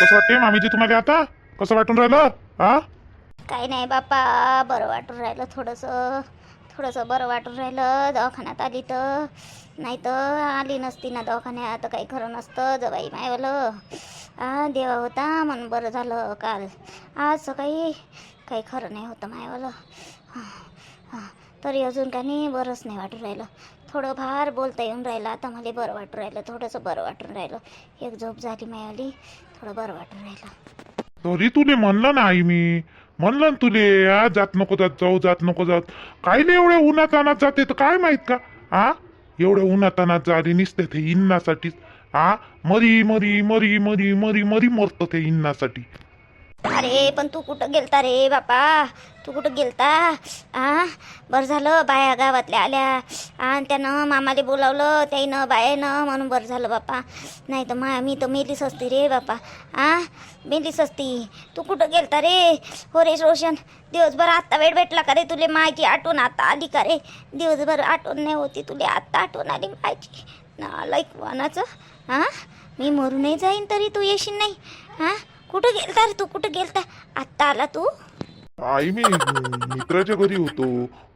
कसं वाटते मामीजी तुम्हाला आता? कसं वाटून राहिलं? हा? काही नाही बापा बरं वाटून राहिलं थोडंसं. थोडंसं बरं वाटून राहिलं. दवाखान्यात आली तर. नाही तर आली नसती ना दवाखान्यात. काही खरं नसतं. जवाई मायवालं. आ देवा होता म्हणून बरं झालं काल. आज सकाळी काही खरं नाही होतं मायवालं. हां हां. तरी अजून काही नाही बरंच नाही वाटून राहिलं. थोडं फार बोलता येऊन राहिलं. आता मला बरं वाटून राहिलं. थोडंसं बरं वाटून राहिलं. एक झोप झाली मायाली थोडं बरं वाटून राहिलं. तरी तुले म्हणलं ना आई मी. म्हणलं ना तुले हा जात नको जात जाऊ जात नको जात. काय नाही एवढ्या उन्हात अनात जाते तर काय माहीत का? आ? एवढ्या उन्हात अनात जाते निसते ते इन्नासाठीच. आ? मरी मरी मरी मरी मरी मरी मरत ते इन्नासाठी. अरे पण तू कुठं गेलता रे बापा? तू कुठं गेलता? आ? बरं झालं बाया गावातल्या आल्या. आणि त्यानं मामाले बोलावलं त्याईनं बायानं म्हणून बरं झालं बापा. नाही तर मा मी तर मेलीच असती रे बापा. आ? मेलीच असती. तू कुठं गेलता रे? हो रे रोशन दिवसभर आत्ता वेळ भेटला का रे तुले? मायची आठवण आता आली का रे? दिवसभर आठवण नाही होती तुले आत्ता आठवण आली मायची ना लाईक वानाचं. हां मी मरूनही जाईन तरी तू येशील नाही. हां कुठं गेलता रे तू? कुठं गेलता? आत्ता आला तू? आई मी मित्राच्या घरी होतो.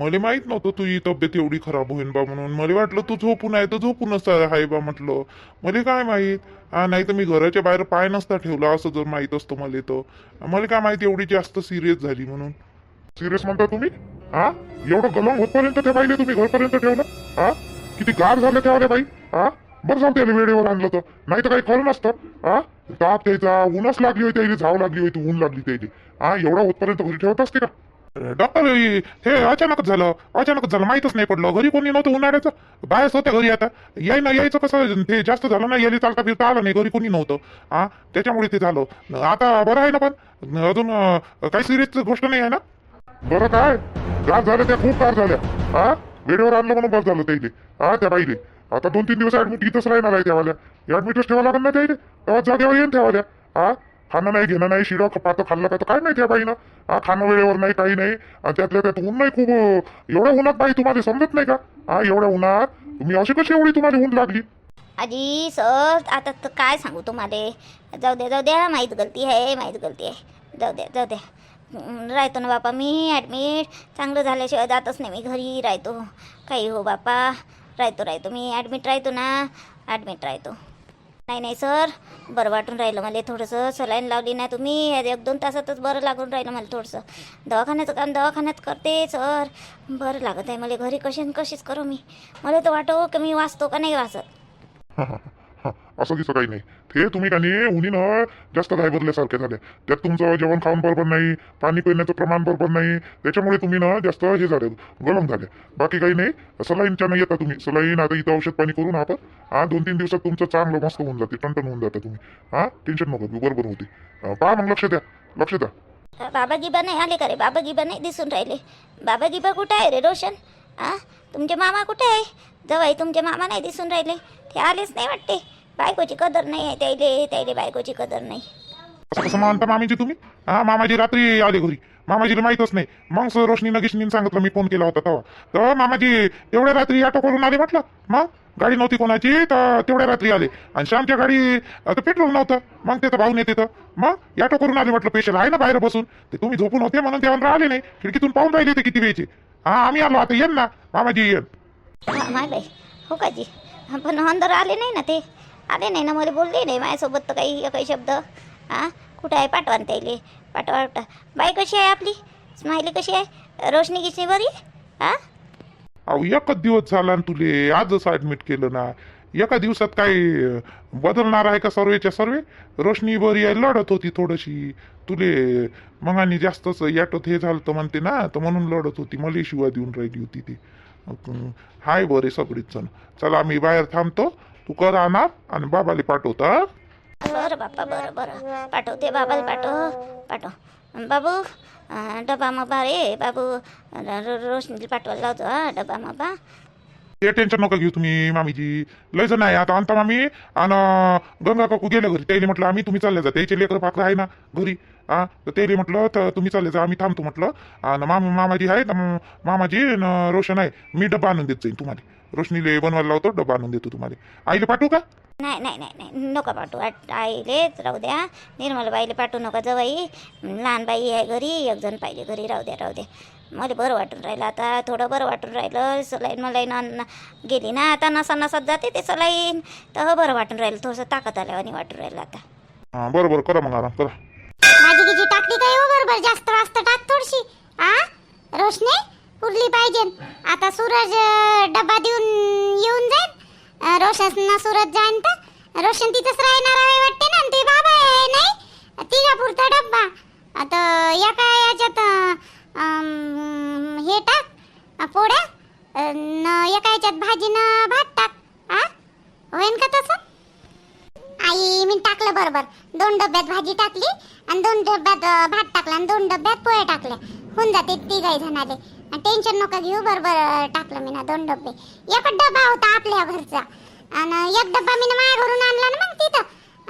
मला माहीत नव्हतं तुझी तब्येत एवढी खराब होईन बा म्हणून. मला वाटलं तू झोपून आहे तर झोपूनच आहे बा म्हटलं. मला काय माहीत? हा नाही तर मी घराच्या बाहेर पाय नसता ठेवला असं जर माहीत असतं मला तर. मला काय माहिती एवढी जास्त सिरियस झाली म्हणून. सिरियस म्हणता तुम्ही? हा एवढं गलंग होतपर्यंत त्या बाईले तुम्ही घरपर्यंत ठेवलं? हा किती गार झाले त्या बाई? हा बरं झालं त्याला वेळेवर आणलं तर. नाही तर काही खरं नसतं. हा ताप त्याचा ऊनच लागली होती त्याला झाव लागली होती ऊन लागली त्याची. हा एवढा होतपर्यंत घरी ठेवत असते का? डॉक्टर हे अचानकच झालं. अचानकच झालं माहीतच नाही पडलं. घरी कोणी नव्हतं उन्हाळ्याचं. बाहेरच होत्या घरी आता. याय ना यायचं कसं ते जास्त झालं ना यायला चालता फिरता आलं नाही घरी कोणी नव्हतं. हा त्याच्यामुळे ते झालं. आता बरं आहे ना पण? अजून काही सिरियस गोष्ट नाही आहे ना? बरं काय? गार झाल्या त्या खूप गार झाल्या. हा वेळेवर आणलं म्हणून बस झालं त्याइले. हा त्या बाईले. आता दोन तीन दिवस ऍडमिट इथंच राहणार आहे त्यावाल्या. ऍडमिटच ठेवा लागेल ना तेव्हा जागेवर येईन ठेवाल्या हा खाणं नाही घेणं नाही शिडं पातं खाल्लं का? तर काय नाही त्या बाईनं? हा खाणं वेळेवर नाही काही नाही. आणि त्यातल्या त्यात ऊन नाही खूप एवढ्या उन्हात बाई तुम्हाला समजत नाही का? हा एवढ्या उन्हात तुम्ही अशी कशी एवढी तुम्हाला ऊन लागली? आजी सर आता तर काय सांगू तुम्हाला? जाऊ द्या जाऊ द्या माहीत गलती आहे माहीत गलती आहे. जाऊ द्या जाऊ द्या. राहतो ना बापा मी ॲडमिट चांगलं झाल्याशिवाय जातच नाही मी घरी राहतो. काही हो बापा. राहतो राहतो. मी ॲडमिट राहतो ना ॲडमिट राहतो. नाही नाही सर बरं वाटून राहिलं मला. थोडंसं सलाईन लावली नाही तुम्ही. एक दोन तासातच बरं लागून राहिलं मला थोडंसं. दवाखान्याचं काम दवाखान्यात करते सर बरं लागत आहे मला. घरी कशी कशीच करू मी. मला तर वाटो की मी वाचतो का नाही वाचत. असं दिसं काही नाही. ते तुम्ही का नाही उन्हीनं जास्त घाबरल्यासारखे झाले. त्यात तुमचं जेवण खाऊन बरोबर नाही पाणी पिण्याचं प्रमाण बरोबर नाही त्याच्यामुळे तुम्ही ना जास्त हे झाले गरम झाले. बाकी काही नाही सलाईनच्या नाही येता तुम्ही. सलाईन आता इथं औषध पाणी करून आपण. हा दोन तीन दिवसात तुमचं चांगलं मस्त होऊन जाते टणटण होऊन जातं तुम्ही. हा टेन्शन नको बरोबर होते. पहा मग लक्ष द्या लक्ष द्या. बाबा गिबा नाही आले का रे? बाबा गिबा नाही दिसून राहिले. बाबा गिबा कुठे आहे रे रोशन? आ तुमचे मामा कुठे आहे? जवाई तुमचे मामा नाही दिसून राहिले. ते आलेच नाही वाटते. बायकोची कदर नाही आहे त्याइले त्याइले बायकोची कदर नाही. असं कसं म्हणता मामीजी तुम्ही? हा मामाजी रात्री आले घरी. मामाजीला माहीतच नाही. मग सर रोशनीनं गिशनीनं सांगितलं मी फोन केला होता तेव्हा. तर मामाजी तेवढ्या रात्री ऑटो करून आले म्हटलं? मग? गाडी नव्हती कोणाची तर तेवढ्या रात्री आले. आणि श्यामच्या गाडी आता पेट्रोल नव्हतं. मग ते तर भाऊन येते तर. मग? ऑटो करून आले म्हटलं पेशल आहे ना बाहेर बसून? ते तुम्ही झोपून होते म्हणून तेव्हा आले नाही. खिडकीतून पाहून राहिले ते किती वेळचे. हा आम्ही आलो आता येन ना. मामाजी येन. हा माय बाई का जी हा, पण अंदर आले नाही ना ते? आले नाही ना मला बोलले नाही माझ्यासोबत तर काही काही शब्द. हां? कुठं आहे पाठवा त्याले पाठवा पाठवा बाई कशी आहे आपली? स्माइली कशी आहे? रोशनी गिशनी बरी? हां? अहो एकच दिवस झाला ना तुले आजच ऍडमिट केलं ना. एका दिवसात काय बदलणार आहे का सर्वेच्या सर्वे? रोशनी बरी आहे लढत होती थोडीशी. तुले मग आणि जास्तच याटत हे झालं तर म्हणते ना तर म्हणून लढत होती. मला शिवा देऊन राहिली होती ती. हाय बरे सगळीच जण. चला आम्ही बाहेर थांबतो. तू कर आणा आणि बाबाले पाठवतो बरं बाप्पा बरं बरं. पाठवते बाबाला पाठव पाठव. बाबू डबा मबा रे. बाबू रोशनीला पाठवायला लावतो हा डबा मबा ते टेन्शन नका घेऊ तुम्ही मामीजी. लय जण आहे आता आणता मामी. आणि गंगा काकू गेल्या घरी. त्याला म्हटलं आम्ही तुम्ही चालले जा. त्याचे लेकर पाकर आहे ना घरी. हा तर त्याला म्हटलं तर तुम्ही चालले जा आम्ही थांबतो म्हटलं. आणि मामा मामाजी आहे तर मामाजी रोशन आहे. मी डब्बा आणून देत जाईन तुम्हाला. रोशनीले बनवायला लावतो डबा आणून देतो तुम्हाला. आईले पाठवू का? नाही नाही नाही नाही नका पाठवू. आट- आईलेच राहू द्या. निर्मल बाईले पाठवू नका जवाई लहान बाई आहे घरी एक जण पाहिजे घरी राहू द्या राहू द्या. मला बरं वाटून राहिलं आता थोडं बरं वाटून राहिलं. सलाईन मलाईन अन्न गेली ना आता नसा नसात जाते ते सलाईन. तर बरं वाटून राहिलं थोडंसं ताकद आल्यावानी वाटून राहिलं आता. हां बरं बरं करा मग आराम करा. माझी गिजी टाकली काय हो बरोबर जास्त वाजता टाक थोडीशी. आ? रोशनी? पुरली पाहिजे. आता सूरज डब्बा डबा देऊन येऊन जाईल. रोशन सूरज जाईन तर. रोशन तिथंच राहणार आहे वाटते ना? आणि ते बाबा आहे नाही? तिघा पुरता डब्बा. आता या काय याच्यात हे टाक पोळ्या न एका याच्यात भाजीनं भात टाक. आ? होईन का तसं? आई मी टाकलं बरोबर. दोन डब्यात भाजी टाकली आणि दोन डब्यात भात टाकला आणि दोन डब्यात पोहे टाकले होऊन जाते तिघाही जणाले. टेन्शन नका घेऊ. बरोबर टाकलं मी ना दोन डबे. एकच डबा होता आपल्या घरचा. आणि एक डब्बा मी माझ्या घरून आणला ना मग तिथं.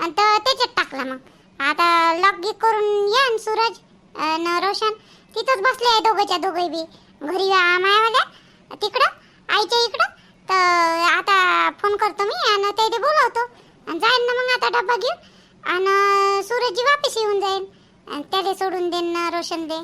आणि तर त्याच्यात टाकला मग. आता लॉक गिक करून या न सूरज आणि रोशन. तिथंच बसले आहे दोघंच्या दोघे बी. घरी मायावाल्या. तिकडं आईच्या इकडं. तर आता फोन करतो मी आणि ते बोलवतो. आणि जाईन ना मग आता डब्बा घेऊन. आणि सूरजची वापस येऊन जाईन. आणि त्याला सोडून देईन ना रोशन दे.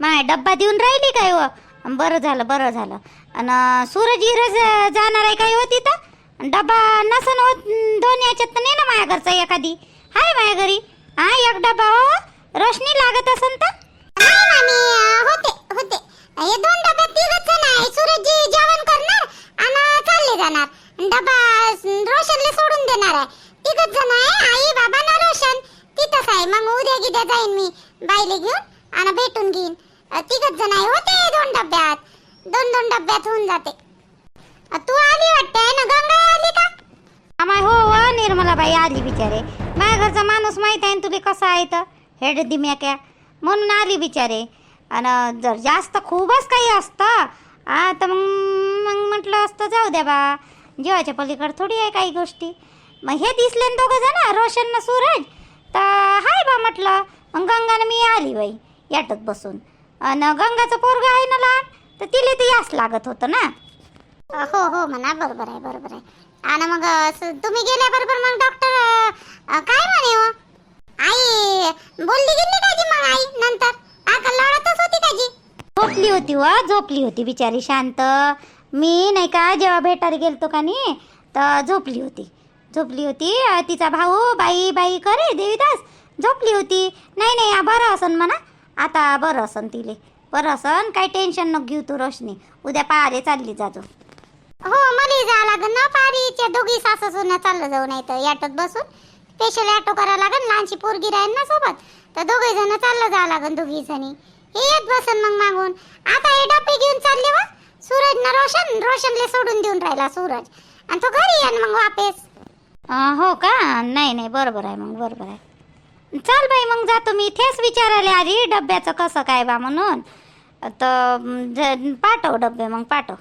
माय डब्बा देऊन राहिली काय हो? व बरं झालं बरं झालं. आणि सूरज गिरज जाणार आहे काय हो तिथं? डब्बा नसन होत दोन याच्यात तर नाही ना माझ्या घरचा एखादी? हाय माझ्या घरी. हा एक डब्बा हो. रोशनी लागत असन तर नाही मामी अं, होते होते हे दोन डब्यात तिघच जण आहे सूरजजी जेवण करणार आणि चालले जाणार डबा अं, रोशनला सोडून देणार आहे तिघच जण आहे आई बाबा ना रोशन तिथंच आहे मग उद्या गिद्या जाईन मी बाईले घेऊन आणि भेटून घेईन अं, तिघच जण आहे होते दोन डब्यात दोन दोन डब्यात होऊन जाते अं, तू आली वाटते आहे ना गंगा आली का आमाय हो व निर्मलाबाई आली बिचारे माझ्या घरचा माणूस माहीत आहे तर? हेड दिम्याक्या म्हणून आली बिचारे. आणि जर जास्त खूपच काही असतं आ तर मग मग म्हटलं असतं जाऊ द्या बा. जेवाच्या पलीकडे थोडी आहे काही गोष्टी. मग हे दिसले ना दोघं जण रोशन ना सूरज. तर हाय बा म्हटलं मग गंगानं मी आली बाई याटत बसून. आणि गंगाचं पोरग आहे ना लहान तर तिला ते यास लागत होतं ना. हो हो म्हणा बरोबर आहे बरोबर आहे. आणि मग अ, स- तुम्ही गेल्याबरोबर मग डॉक्टर अ, अ, काय म्हणे हो आई बोलली गेली का जी मग आई नंतर आका लढतच होती का जी झोपली होती व झोपली होती बिचारी शांत. मी नाही का जेव्हा भेटायला गेलतो का नाही तर झोपली होती. झोपली होती तिचा भाऊ बाई बाई करे देवीदास. झोपली होती. नाही नाही बरं असन म्हणा. आता बरं असन तिले. बरं असन काही टेन्शन न घेऊ तू रोशनी. उद्या पाहाले चालली जाजो हो मला जा लागन ना पारीच्या दोघी सासू सुना चाललं जाऊ नाही तर ॲटोत बसून. स्पेशल ॲटो करावं लागन लहानशी पोरगी राहील ना सोबत. तर दोघे जण चाललं जावं लागन दोघी जणी. हे येत बसन मग मागून. आता हे डबे घेऊन चालले वा. सूरज ना रोशन रोशनले सोडून देऊन राहिला सूरज. आणि तो घरी येईन मग वापस. हो का? नाही नाही बरोबर आहे मग बरोबर आहे. चाल बाई मग जातो मी. तेच विचारायला आली डब्याचं कसं काय बा म्हणून. तर पाठव डबे मग पाठव.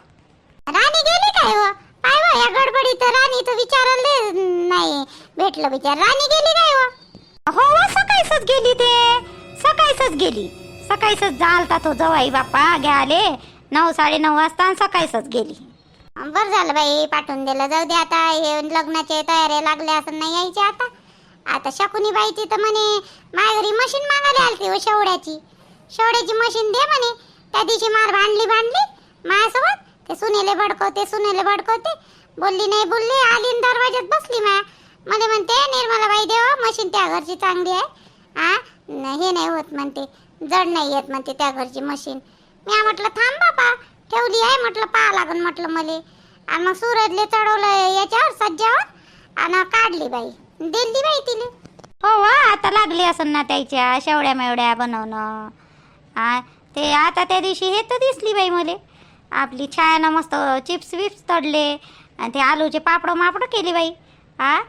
राणी गेली काय हो? काय हो या गडबडीत राणी तर विचारले नाही. भेटलं विचार राणी गेली काय हो? हो व सकाळीच गेली ते. सकाळीच गेली. सकाळीच जालता तो जवाई बाप्पा घ्याले नऊ साडेनऊ वाजता सकाळीच गेली. बरं झालं बाई पाठवून दिलं. जाऊ दे आता हे लग्नाचे तयारी लागल्या असं नाही यायची आता. आता शकुनी बाईची तर म्हणे माझ्या घरी मशीन मागायला आलती हो शेवड्याची. शेवड्याची मशीन दे म्हणे. त्या दिवशी मार भांडली भांडली. माझ्यासोबत ते सुनेले भडकवते सुनेले भडकवते. बोलली नाही बोलली. आली न दरवाज्यात बसली मा मला म्हणते निर्मला बाई देवा मशीन त्या घरची चांगली आहे. हा हे नाही होत म्हणते. जड नाही येत म्हणते त्या घरची मशीन. मी म्हटलं थांब बाबा ठेवली आहे म्हटलं पाहा लागन म्हटलं मले. आणि मग सूरजले चढवलं याच्यावर सज्जावर आणि काढली बाई. दिली बाई तिने. हो वा आता लागली असं ना त्याच्या शेवड्या मेवड्या बनवणं. हा ते आता त्या दिवशी हे तर दिसली बाई मले. आपली छायानं मस्त चिप्स विप्स तडले आणि ते आलूचे पापड मापड केली बाई. हा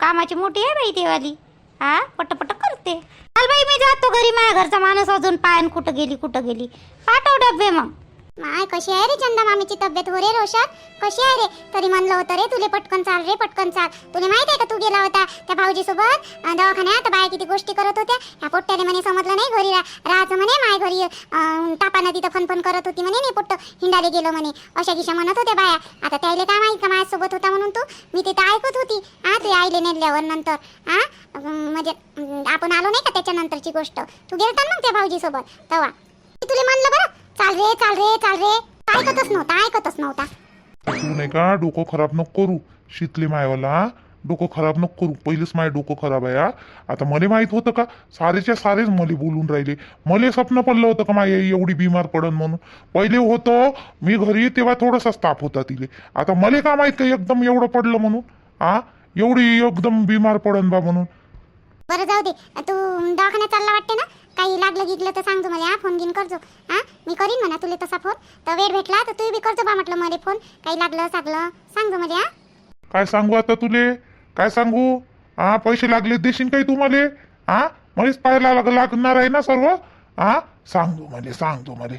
कामाची मोठी आहे बाई ती वाली हा पटपट करते. चाल बाई मी जातो घरी. माझ्या घरचा माणूस अजून पायन कुठं गेली कुठं गेली? पाठव डबे मग. माय कशी आहे रे चंदा मामीची तब्येत? हो रे रोशन कशी आहे रे? तरी म्हणलं होतं रे तुले पटकन चाल रे पटकन चाल. तुला माहीत आहे का तू गेला होता त्या भाऊजी सोबत दवाखान्यात बाया किती गोष्टी करत होत्या. ह्या पोट्ट्याने म्हणे समजलं नाही घरी रा- राहायचं म्हणे माय घरी अं, नदी तर फनफन करत होती म्हणे नाही पोट्ट हिंडाले गेलो म्हणे. अशा दिशा म्हणत होत्या बाया. आता त्याले काय माहीत का माझ्यासोबत होता म्हणून तू? मी तिथं ऐकत होती. हा ते आईले नेल्यावर नंतर. हा अं, म्हणजे अं, आपण आलो नाही का त्याच्यानंतरची गोष्ट? तू गेलता ना मग त्या भाऊजी सोबत तवा. मी तुला म्हणलं बरं चाल रे चाल रे चाल रे. ऐकतच नव्हता ऐकतच नव्हता. तू नाही का डोकं खराब नको करू? शितले मायवाला हा? डोकं खराब नको करू. पहिलेच माय डोकं खराब आहे हा? आता मला माहीत होतं का? सारेच्या सारेच मले बोलून राहिले. मले स्वप्न पडलं होतं का माय आई एवढी बिमार पडन म्हणून? पहिले होतं मी घरी तेव्हा थोडासाच ताप होता तिले. आता मले का माहीत का एकदम एवढं पडलं म्हणून? हा? एवढी एकदम बिमार पडन बा म्हणून. बरं जाऊ दे. तू दवाखान्यात चालला वाटते ना? काही लागलं गिगलं तर सांगतो मला हा फोन घेऊन करजो. हा मी करीन म्हणा तुला तसा फोन. तर वेळ भेटला तर तू बी करजो बा म्हटलं मला फोन. काही लागलं सागलं सांगतो मला हा. काय सांगू आता तुले? काय सांगू? हा पैसे लागले देशील काही तू मले? हा मलेच पाहायला लाग लागणार आहे ना सर्व? हा सांगतो मले सांगतो मले.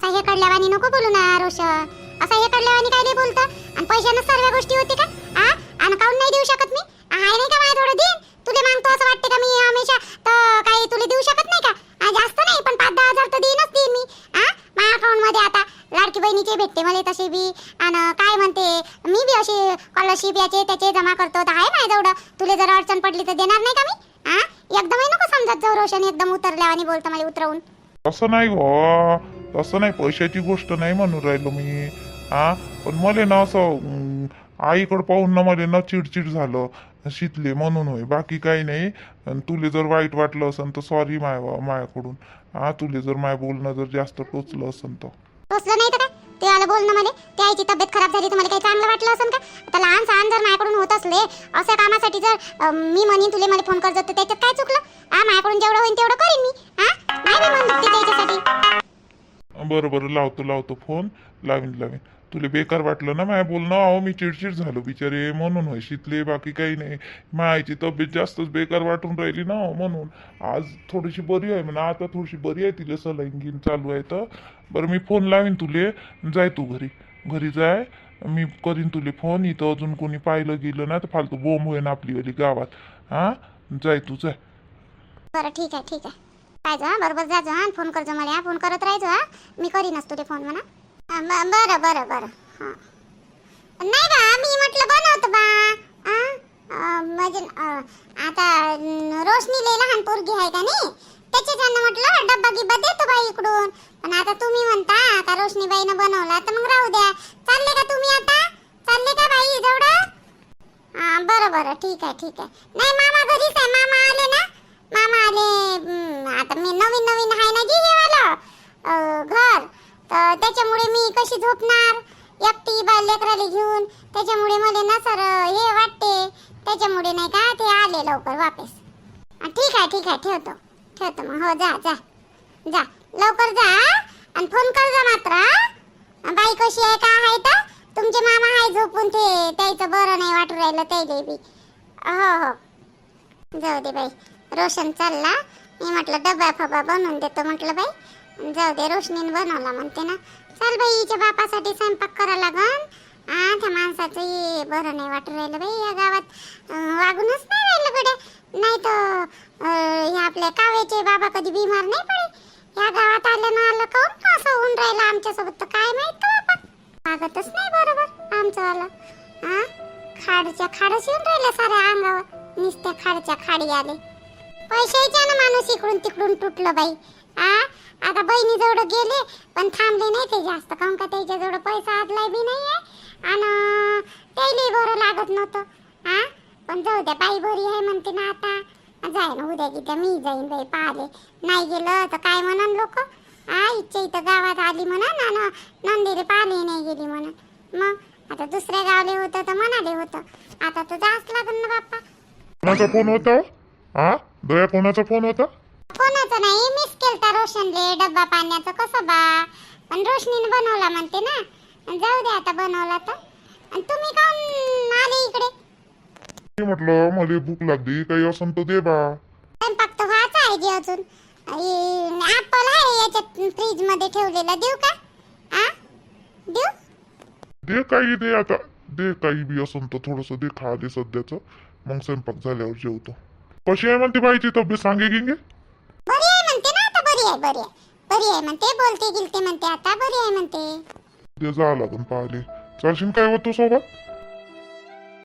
असा हे कडल्यावानी नको बोलू ना रोशन असा हे कडल्यावानी काय नाही बोलतं. आणि पैशानं सर्व गोष्टी होते का? हा आणि काऊन नाही देऊ शकत मी? आहे नाही का माझ्या थोडं देईन तुला मागतो असं वाटते का मी हमेशा तर काही तुला देऊ शकत नाही का? जास्त नाही पण पाच दहा हजार तर देईनच देईन मी. हा माझ्या अकाउंटमध्ये आता लाडकी बहिणीचे भेटते मला तसे बी. आणि काय म्हणते मी बी अशी स्कॉलरशिप याचे त्याचे जमा करतो. तर आहे माझ्या जवळ तुला जर अडचण पडली तर देणार नाही का मी? हा एकदमही नको समजत जाऊ रोशन. एकदम उतरल्यावानी बोलतो मला उतरवून. तसं नाही हो तसं नाही पैशाची गोष्ट नाही म्हणून राहिलो मी. हा पण मला ना असं अं, आईकडं पाहून ना मला ना चिडचिड झालं. शितले म्हणून होय. बाकी काही नाही. अन तुले जर वाईट वाटलं असेल तर सॉरी माय मायाकडून. हा तुले जर माय बोलणं जर जास्त टोचलं असेल तर. टोचलं नाही तर काय? ते आलं बोलणं मला. त्या आईची तब्येत खराब झाली तुम्हाला काही चांगलं वाटलं असेल का? आता लहान सहान जर माझ्याकडून होत असले अशा कामासाठी जर अं, मी म्हणीन तुले मला फोन करत तर त्याच्यात काय चुकलं? हा माझ्याकडून जेवढं होईल तेवढं करीन मी. हा नाही मी म्हणते त्याच्यासाठी. बरं बरं लावतो लावतो फोन लावीन लावीन. तुला बेकार वाटलं ना माय बोलणं? अहो मी चिडचिड झालो बिचारे म्हणून होय शितले बाकी काही नाही. मायची तब्येत जास्तच बेकार वाटून राहिली ना हो, म्हणून. आज थोडीशी बरी आहे म्हणा आता थोडीशी बरी आहे तिला सलाईन चालू आहे तर. बरं मी फोन लावीन तुले. जाय तू घरी. घरी जाय. मी करीन तुले फोन. इथं अजून कोणी पाहिलं गेलं ना तर फालतू बोंब होईन आपली वाली गावात. हां? जाय तू जाय. बरं ठीक आहे ठीक आहे. पाहिजे बरोबर जाजो फोन करजो मला फोन करत राहायचो हा. मी करीनच तुले फोन म्हणा. बरं बरं बरं. नाही बा मी म्हटलं बनवतो बा. म्हणजे आता रोशनीले रोशनी लहान पोरगी आहे का नाही? त्याच्याच्यानं म्हटलं डब्बा गिब्बा देतो बाई इकडून. पण आता तुम्ही म्हणता आता रोशनी बाईनं बनवला तर मग राहू द्या. चालले का तुम्ही आता? चालले का बाई जवळ? बरं बरं. ठीक आहे ठीक आहे. नाही मामा घरीच आहे. मामा आले ना? मामा आले आता मी नवीन नवीन आहे ना जी हे वालं? घर. तर त्याच्यामुळे मी कशी झोपणार? एकटी बाल लेकराला घेऊन त्याच्यामुळे मला ना सर हे वाटते. त्याच्यामुळे नाही का ते आले लवकर वापस. ठीक आहे ठीक आहे ठेवतो. ठेवतो मग. हो जा जा. जा. लवकर जा आणि फोन कर जा मात्र बाई कशी आहे का आहे तर? तुमचे मामा आहे झोपून ते. त्याचं बरं नाही वाटू राहिलं त्याले बी. हो हो. जाऊ दे बाई. रोशन चालला. मी म्हटलं डबा फबा बनवून देतो म्हटलं बाई. जाऊ दे रोशनीन बनवला म्हणते ना. चल बाई हिच्या बापासाठी स्वयंपाक करा लागन. हा त्या माणसाचं बरं नाही वाटू राहिलं बाई या गावात. वागूनच नाही राहिलं गड्या. नाही तर हे आपल्या काव्याचे बाबा कधी बिमार नाही पडे. या गावात आलं ना आलं काऊन असं होऊन राहिलं आमच्यासोबत? तर काय माहीत बाबा वागतच नाही बरोबर आमचं वाला हा खाडच्या खाडच येऊन राहिलं साऱ्या अंगावर. नुसत्या खाडच्या खाडी आले. पैशाच्या ना माणूस इकडून तिकडून तुटलं बाई. आ? आता बहिणी जवळ गेले पण थांबले नाही ते जास्त. काहून का त्याच्याजवळ पैसा आदलाय बी नाही आहे आणि त्याला बरं लागत नव्हतं. आ? पण जाऊ द्या बाई बरी आहे म्हणते ना आता. जाय ना उद्या की मी जाईन बाई पाहिले नाही गेलं तर काय म्हणन लोक? आ इच्छा इथं गावात आली म्हणा ना नंदीले पाहिले नाही गेली म्हणा मग आता दुसऱ्या गावले होतं तर म्हणाले होतं. आता तर जास्त लागन ना बाप्पा. कोणाचा फोन होता? हा दया कोणाचा फोन होता? कोणाचं नाही मिस केलता रोशनले डब्बा पाण्याचं कसं बा? पण रोशनीने बनवला म्हणते ना. जाऊ दे आता बनवला तर. आणि तुम्ही काऊन आले इकडे? मी म्हटलं मला भूक लागली काही असं तर दे बा. स्वयंपाक तर व्हायचा आहे जे अजून? ऍपल आहे याच्यात फ्रीजमध्ये ठेवलेला. देऊ का? आ? देऊ? दे काही दे आता. दे काही बी असं तर थोडस दे खा दे सध्याच. मग स्वयंपाक झाल्यावर जेवतो. कशी आहे म्हणते बाईची तब्येत सांगे गिंगे बरी आहे म्हणते ना आता बरी आहे बरी आहे. बरी आहे म्हणते बोलते गिलते म्हणते आता बरी आहे म्हणते. उद्या जा लागून पाहिले चालशील काय होतो सोबत?